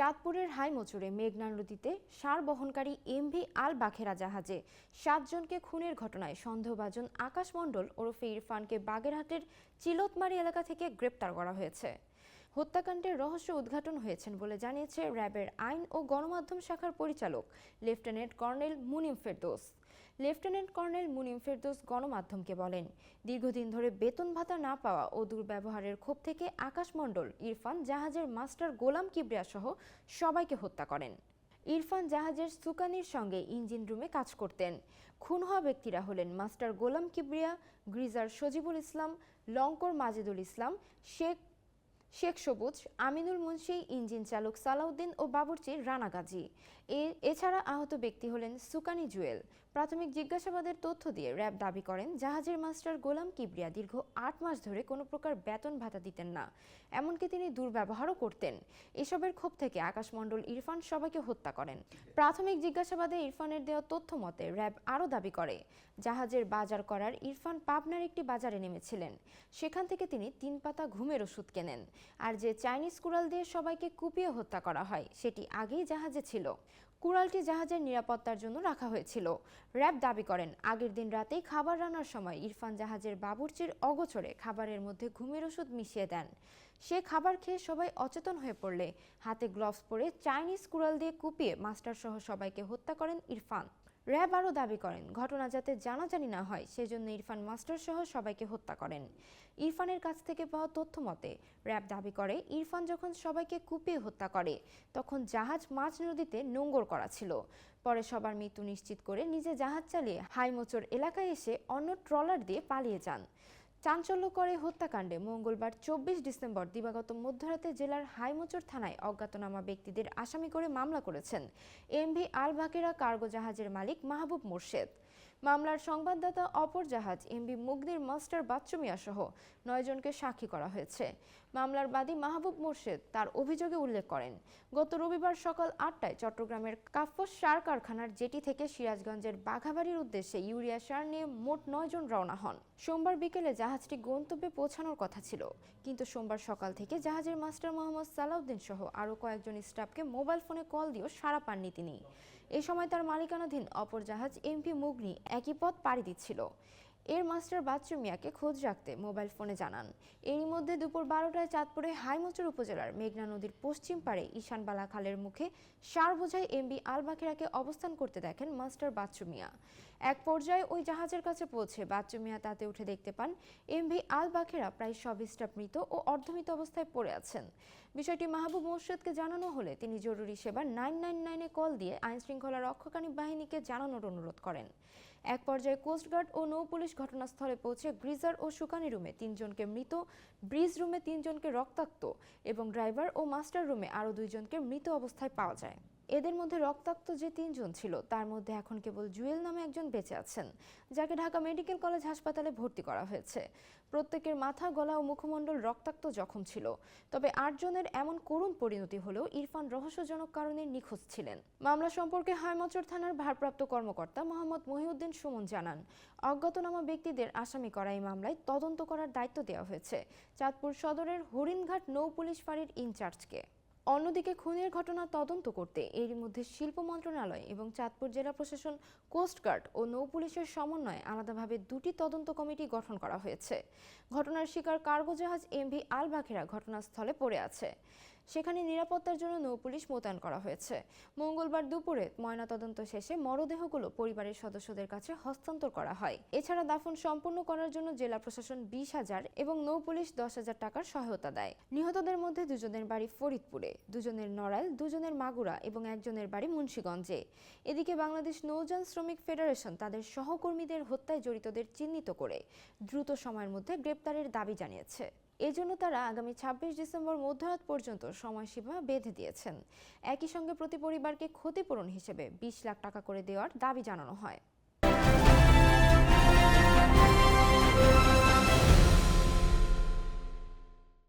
চাঁদপুরের হাইমচুরে মেঘনা নদীতে সার বহনকারী এমভি আল বাখেরা জাহাজে সাতজনকে খুনের ঘটনায় সন্দেহভাজন আকাশ মণ্ডল ওরফে ইরফানকে বাগেরহাটের চিলতমারি এলাকা থেকে গ্রেপ্তার করা হয়েছে। হত্যাকাণ্ডের রহস্য উদ্ঘাটন হয়েছেন বলে জানিয়েছে র্যাবের আইন ও গণমাধ্যম শাখার পরিচালক lieutenant colonel Munim Ferdous. Lieutenant colonel Munim Ferdous গণমাধ্যমকে বলেন, দীর্ঘদিন ধরে বেতন ভাতা না পাওয়া ও দুর্ব্যবহারের ক্ষোভ থেকে আকাশ মণ্ডল ইরফান জাহাজের মাস্টার গোলাম কিবরিয়া সহ সবাইকে হত্যা করেন। ইরফান জাহাজের সুকানির সঙ্গে ইঞ্জিন রুমে কাজ করতেন। খুন হওয়া ব্যক্তিরা হলেন মাস্টার গোলাম কিবরিয়া, গ্রিজার সজিবুল ইসলাম, লঙ্কর মাজেদুল ইসলাম, শেখ শেখ সবুজ, আমিনুল মুন্সি, ইঞ্জিন চালক সালাউদ্দিন ও বাবুর্চি রানা গাজী। এছাড়া আহত ব্যক্তি হলেন সুকানি জুয়েল। প্রাথমিক জিজ্ঞাসাবাদের তথ্য দিয়ে র্যাব দাবি করেন, জাহাজের মাস্টার গোলাম কিবরিয়া দীর্ঘ আট মাস ধরে কোনো প্রকার বেতন ভাতা দিতেন না। এমনকি তিনি দুর্ব্যবহারও করতেন। এসবের ক্ষোভ থেকে আকাশমণ্ডল ইরফান সবাইকে হত্যা করেন। প্রাথমিক জিজ্ঞাসাবাদে ইরফানের দেওয়া তথ্য মতে র্যাব আরও দাবি করে, জাহাজের বাজার করার ইরফান পাবনার একটি বাজারে নেমেছিলেন। সেখান থেকে তিনি তিন পাতা ঘুমের ওষুধ কেনেন। আর যে চাইনিজ কুড়াল দিয়ে সবাইকে কুপিয়ে হত্যা করা হয়, সেটি আগেই জাহাজে ছিল। কুড়ালটি জাহাজের নিরাপত্তার জন্য রাখা হয়েছিল। র্যাব দাবি করেন, আগের দিন রাতেই খাবার রান্নার সময় ইরফান জাহাজের বাবুর্চির অগোচরে খাবারের মধ্যে ঘুমের ওষুধ মিশিয়ে দেন। সে খাবার খেয়ে সবাই অচেতন হয়ে পড়লে। হাতে গ্লাভস পরে চাইনিজ কুড়াল দিয়ে কুপিয়ে মাস্টার সহ সবাইকে হত্যা করেন ইরফান। র্যাব আরও দাবি করেন, ঘটনা যাতে জানাজানি না হয়, সেজন্য ইরফান মাস্টার সহ সবাইকে হত্যা করেন। ইরফানের কাছ থেকে পাওয়া তথ্য মতে, র্যাব দাবি করে, ইরফান যখন সবাইকে কুপিয়ে হত্যা করে, তখন জাহাজ মাঝ নদীতে নোঙ্গর করা ছিল। পরে সবার মৃত্যু নিশ্চিত করে নিজে জাহাজ চালিয়ে হাইমোচর এলাকায় এসে অন্য ট্রলার দিয়ে পালিয়ে যান। চাঞ্চল্যকর হত্যাকাণ্ডে মঙ্গলবার চব্বিশ ডিসেম্বর দিবাগত মধ্যরাতে জেলার হাইমোচর থানায় অজ্ঞাতনামা ব্যক্তিদের আসামি করে মামলা করেছেন এমভি আল বাকেরা কার্গো জাহাজের মালিক মাহবুব মোর্শেদ। মামলার সংবাদদাতা অপর জাহাজ এমবি মুগদির মাস্টার বাচ্চু সহ নয়জনকে সাক্ষী করা হয়েছে। মামলার বাদী মাহবুব মোর্শেদ তার অভিযোগে উল্লেখ করেন, গত রবিবার সকাল আটটায় চট্টগ্রামের কাফস সার কারখানার জেটি থেকে সিরাজগঞ্জের বাঘাবাড়ির উদ্দেশ্যে ইউরিয়া সার নিয়ে মোট নয়জন রওনা হন। সোমবার বিকেলে জাহাজটি গন্তব্যে পৌঁছানোর কথা ছিল, কিন্তু সোমবার সকাল থেকে জাহাজের মাস্টার মোহাম্মদ সালাউদ্দিন সহ আরও কয়েকজন স্টাফকে মোবাইল ফোনে কল দিয়েও সাড়া পাননি তিনি। এ সময় তার মালিকানাধীন অপর জাহাজ এমপি মুগনি একই পথ পাড়ি দিচ্ছিল। এর মাস্টার বাচ্চু মিয়াকে খোঁজ রাখতে মোবাইল ফোনে জানান। এরই মধ্যে দুপুর বারোটায় চাঁদপুরে হাইমচর উপজেলার মেঘনা নদীর পশ্চিম পাড়ে ঈশানবালা খালের মুখে সার বোঝাই এমবি আলবাখিরাকে অবস্থান করতে দেখেন মাস্টার বাচ্চু মিয়া। এক পর্যায়ে ওই জাহাজের কাছে পৌঁছে বাচ্চু মিয়া তাতে উঠে দেখতে পান এমভি আল বাখেরা প্রায় সব স্টাফ মৃত ও অর্ধমৃত অবস্থায় পড়ে আছেন। বিষয়টি মাহবুব মোর্শেদকে জানানো হলে তিনি জরুরি সেবা নাইন নাইন নাইনে কল দিয়ে আইনশৃঙ্খলা রক্ষাকারী বাহিনীকে জানানোর অনুরোধ করেন। এক পর্যায়ে কোস্টগার্ড ও নৌ পুলিশ ঘটনাস্থলে পৌঁছে গ্রিজার ও সুকানি রুমে তিনজনকে মৃত, ব্রিজ রুমে তিনজনকে রক্তাক্ত এবং ড্রাইভার ও মাস্টার রুমে আরও দুইজনকে মৃত অবস্থায় পাওয়া যায়। এদের মধ্যে রক্তাক্ত যে তিনজন ছিল, তার মধ্যে এখন কেবল জুয়েল নামে একজন বেঁচে আছেন, যাকে ঢাকা মেডিকেল কলেজ হাসপাতালে ভর্তি করা হয়েছে। প্রত্যেকের মাথা, গলা ও মুখমণ্ডল রক্তাক্ত জখম ছিল। তবে আটজনের এমন করুণ পরিণতি হলেও ইরফান রহস্যজনক কারণে নিখোঁজ ছিলেন। মামলা সম্পর্কে হাইমচর থানার ভারপ্রাপ্ত কর্মকর্তা মোহাম্মদ মহিউদ্দিন সুমন জানান, অজ্ঞাতনামা ব্যক্তিদের আসামি করা এই মামলায় তদন্ত করার দায়িত্ব দেওয়া হয়েছে। চাঁদপুর সদরের হরিণঘাট নৌ পুলিশ ফাঁড়ির ইনচার্জকে। অন্যদিকে খুনের ঘটনা তদন্ত করতে এরই মধ্যে শিল্প মন্ত্রণালয় এবং চাঁদপুর জেলা প্রশাসন কোস্টগার্ড ও নৌ পুলিশের সমন্বয়ে আলাদাভাবে দুটি তদন্ত কমিটি গঠন করা হয়েছে। ঘটনার শিকার কার্গো জাহাজ এমভি আল বাখেরা ঘটনাস্থলে পড়ে আছে। সেখানে নিরাপত্তার জন্য নৌ পুলিশ মোতায়েন করা হয়েছে। মঙ্গলবার দুপুরে ময়নাতদন্ত শেষে মরদেহগুলো পরিবারের সদস্যদের কাছে হস্তান্তর করা হয়। এছাড়া দাফন সম্পূর্ণ করার জন্য জেলা প্রশাসন বিশ হাজার এবং নৌ পুলিশ দশ হাজার টাকার সহায়তা দেয়। নিহতদের মধ্যে দুজনের বাড়ি ফরিদপুরে। দুজনের নড়াইল, দুজনের মাগুরা এবং একজনের বাড়ি মুন্সীগঞ্জে। এদিকে বাংলাদেশ নৌযান শ্রমিক ফেডারেশন তাদের সহকর্মীদের হত্যায় জড়িতদের চিহ্নিত করে দ্রুত সময়ের মধ্যে গ্রেপ্তারের দাবি জানিয়েছে। এজন্য তারা আগামী ছাব্বিশ ডিসেম্বর মধ্যরাত পর্যন্ত সময়সীমা বেঁধে দিয়েছেন। একই সঙ্গে প্রতি পরিবারকে ক্ষতিপূরণ হিসেবে বিশ লাখ টাকা করে দেওয়ার দাবি জানানো হয়।